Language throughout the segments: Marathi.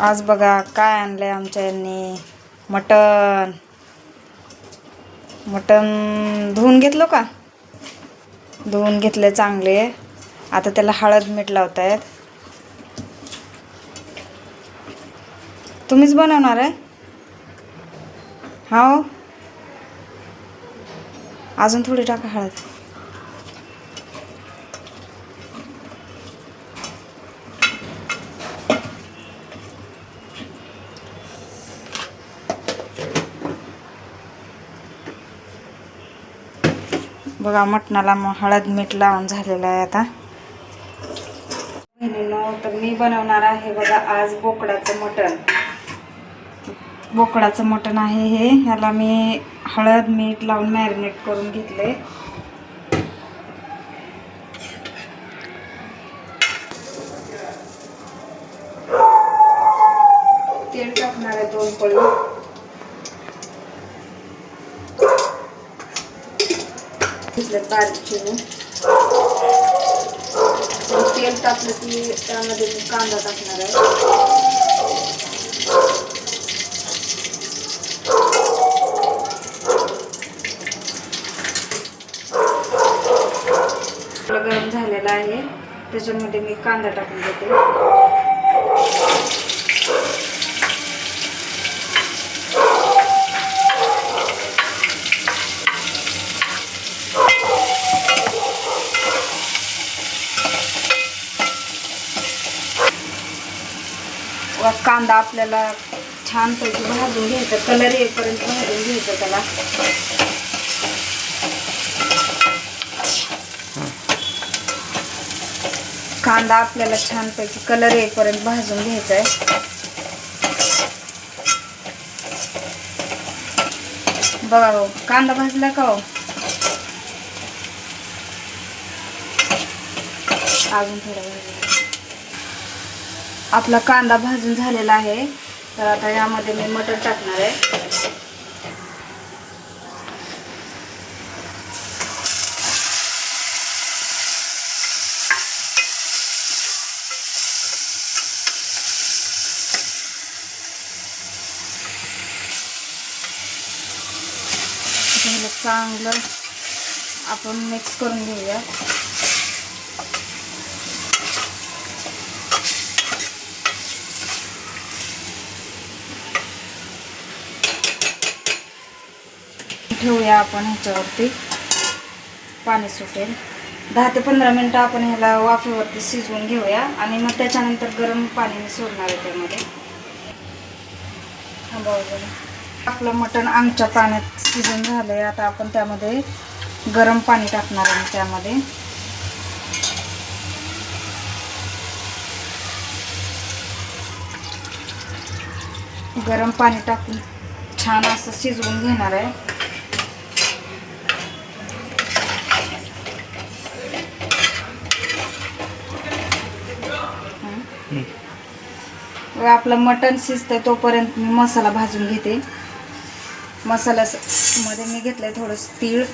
आज बघा काय आणलं आहे आमच्या यांनी मटण. मटण धुवून घेतलं का? धुवून घेतले चांगले. आता त्याला हळद मीठ लावत आहेत तुम्हीच बनवणार आहे? हा हो अजून थोडी टाका हळद. बघा मटणाला मग हळद मीठ लावून झालेलं आहे आता. तर मी बनवणार आहे बघा आज बोकडाचं मटण. बोकडाचं मटण आहे हे. ह्याला मी हळद मीठ लावून मॅरिनेट करून घेतले तेल टाकणार आहे दोन पळी घेतलं बारीक चिरून तेल टाकलं की त्यामध्ये मी कांदा टाकणार आहे. आपलं गरम झालेला आहे. त्याच्यामध्ये मी कांदा टाकून देते व कांदा आपल्याला छानपैकी भाजून घ्यायचा. कलर येईपर्यंत भाजून घ्यायचं त्याला. कांदा आपल्याला छानपैकी कलर येईपर्यंत भाजून घ्यायचा आहे. बघा हो कांदा भाजला का हो? अजून थोडा भाजला आपला कांदा भाजून झालेला आहे. तर आता यामध्ये मी मटर टाकणार आहे. चांगलं. आपण मिक्स करून घेऊया. ठेवूया आपण ह्याच्यावरती. पाणी सुटेल. दहा ते पंधरा मिनटं आपण ह्याला वाफेवरती शिजवून घेऊया आणि मग त्याच्यानंतर गरम पाणी सोडणार आहे त्यामध्ये. बरोबर आपलं मटण आमच्या पाण्यात शिजून झालं आहे आता आपण त्यामध्ये गरम पाणी टाकणार आहे त्यामध्ये. गरम पाणी टाकून छान असं शिजवून घेणार आहे. व आपलं मटण शिजतंय तोपर्यंत मी मसाला भाजून घेते. मसाला मध्ये मी घेतलंय थोडंसं तीळ.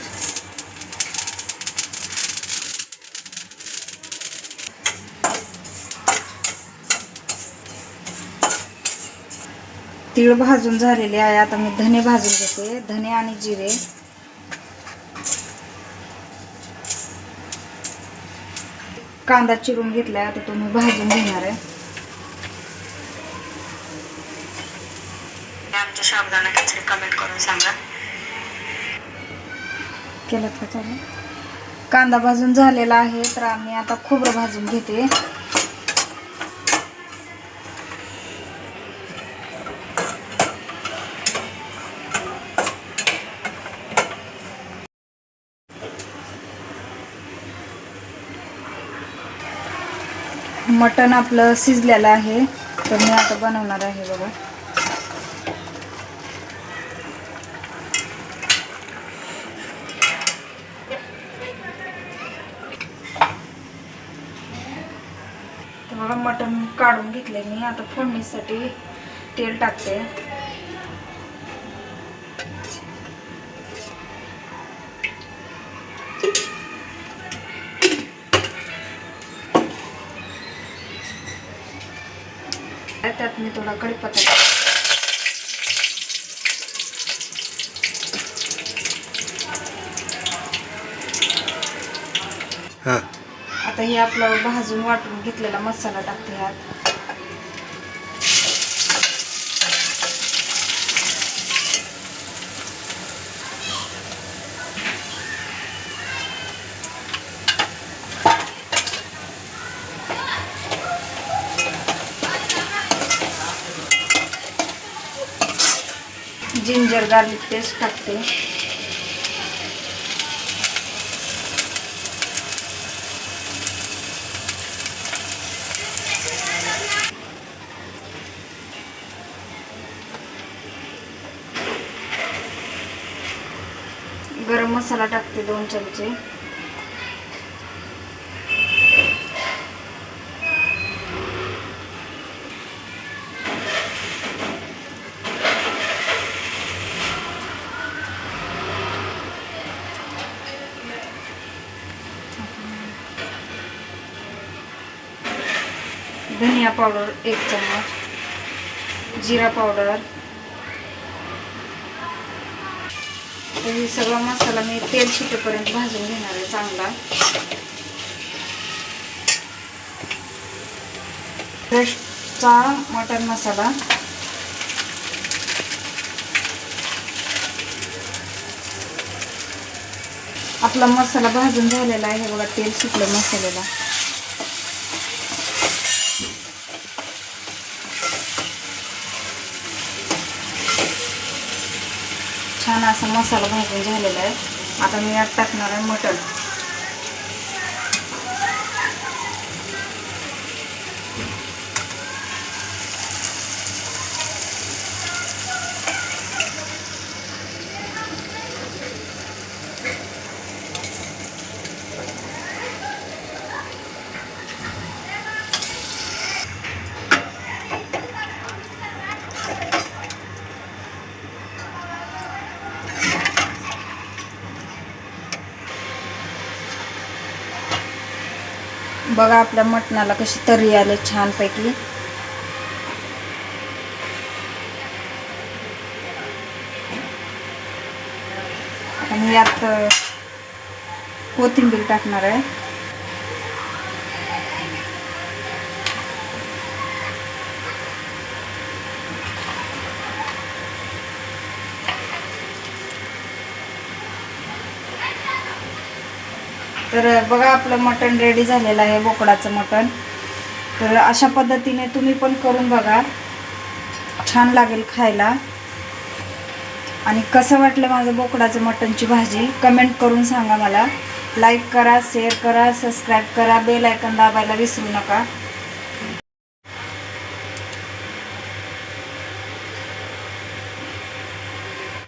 तीळ भाजून झालेले आहे. आता मी धने भाजून घेते. धने आणि जिरे. कांदा चिरून घेतलाय. आता तो मी भाजून घेणार आहे. आमच्या शाबदाना खिचडी कमेंट करून सांगा. केलं का चालू कांदा भाजून झालेला आहे तर आम्ही आता खोबरं भाजून घेते. मटण आपलं शिजलेलं आहे तर मी आता बनवणार आहे बघा. बघा मटण काढून घेतले मी. आता फोडणीसाठी तेल टाकते. त्यात मी थोडा कढीपत्ता आता हे आपलं भाजून वाटून घेतलेला मसाला टाकते ह्यात. जिंजर गार्लिक पेस्ट टाकते. गरम मसाला टाकते दोन चमचे. धनिया पावडर एक चम्मच जिरा पावडर तर हे सगळा मसाला मी तेल सुटेपर्यंत भाजून घेणार आहे चांगला. फ्रेशचा मटन मसाला. आपला मसाला भाजून झालेला आहे बघा तेल सुटलं मसाल्याला. छान असा मसाला भाजून झालेला आहे. आता मी यात टाकणार आहे मटण. बघा आपल्या मटणाला कशी तरी आले छानपैकी. आणि यात कोथिंबीर टाकणार आहे. तर बघा आपलं मटण रेडी झालेलं आहे बोकडाचं मटण. तर अशा पद्धतीने तुम्ही पण करून बघा. छान लागेल खायला. आणि कसं वाटलं माझं बोकडाचं मटणची भाजी कमेंट करून सांगा मला. लाईक करा शेअर करा सबस्क्राईब करा. बेल आयकन दाबायला विसरू नका.